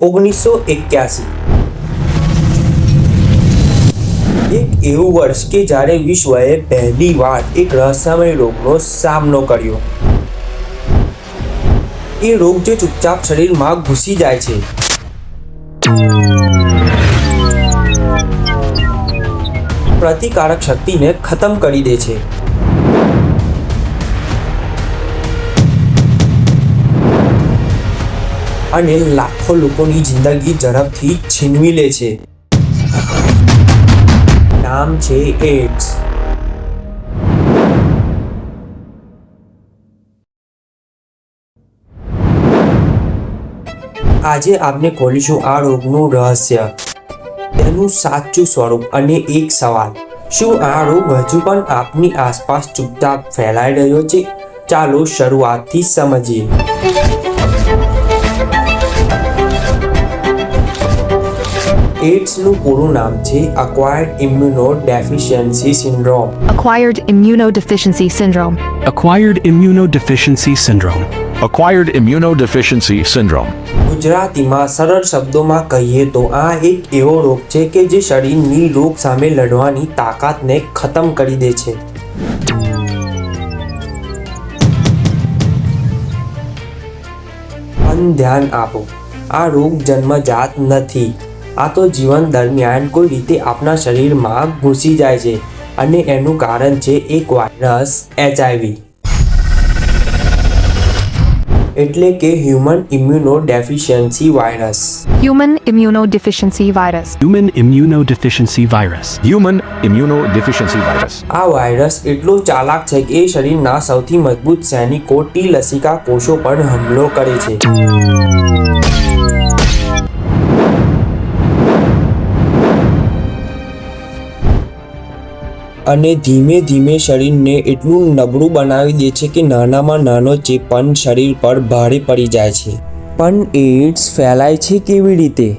ઓગણીસો એક્યાસી. એક એવું વર્ષ કે જ્યારે વિશ્વએ પહેલી વાર એક રહસ્યમય રોગનો સામનો કર્યો. એ રોગ જે ચૂપચાપ શરીરમાં ઘૂસી જાય છે. પ્રતિકારક શક્તિને ખતમ કરી દે છે. અને લાખો લોકોની જિંદગી ઝડપથી છીનવી લે છે. નામ છે એડ્સ આજે આપને ખોલીશું આ રોગનું રહસ્ય. તેનું સાચું સ્વરૂપ અને એક સવાલ. શું આ રોગ હજુ પણ આપની આસપાસ ચૂપચાપ ફેલાઈ રહ્યો છે? ચાલો શરૂઆતથી સમજીએ. એડ્સનું પૂરું નામ છે acquired immunodeficiency syndrome Acquired immunodeficiency syndrome. Acquired immunodeficiency syndrome. Acquired immunodeficiency syndrome. ગુજરાતીમાં સરળ શબ્દોમાં કહીએ તો આ એક એવો રોગ છે કે જે શરીરની રોગ સામે લડવાની તાકાતને ખતમ કરી દે છે પણ ધ્યાન આપો આ રોગ જન્મજાત નથી આ તો જીવન દરમિયાન કોઈ રીતે આપણા શરીરમાં ઘૂસી જાય છે અને એનું કારણ છે એક વાયરસ એચઆઈવી એટલે કે human immuno deficiency virus human immuno deficiency virus human immuno deficiency virus human immuno deficiency virus આ વાયરસ એટલો ચાલાક છે કે એ શરીરના સૌથી મજબૂત સૈનિકો ટી લસિકા કોષો પર હુમલો કરે છે. અને ધીમે ધીમે શરીરને એટલું નબળું બનાવી દે છે કે નાનામાં નાનો ચેપ પણ શરીર પર ભારે પડી જાય છે. પણ એડ્સ ફેલાય છે કેવી રીતે?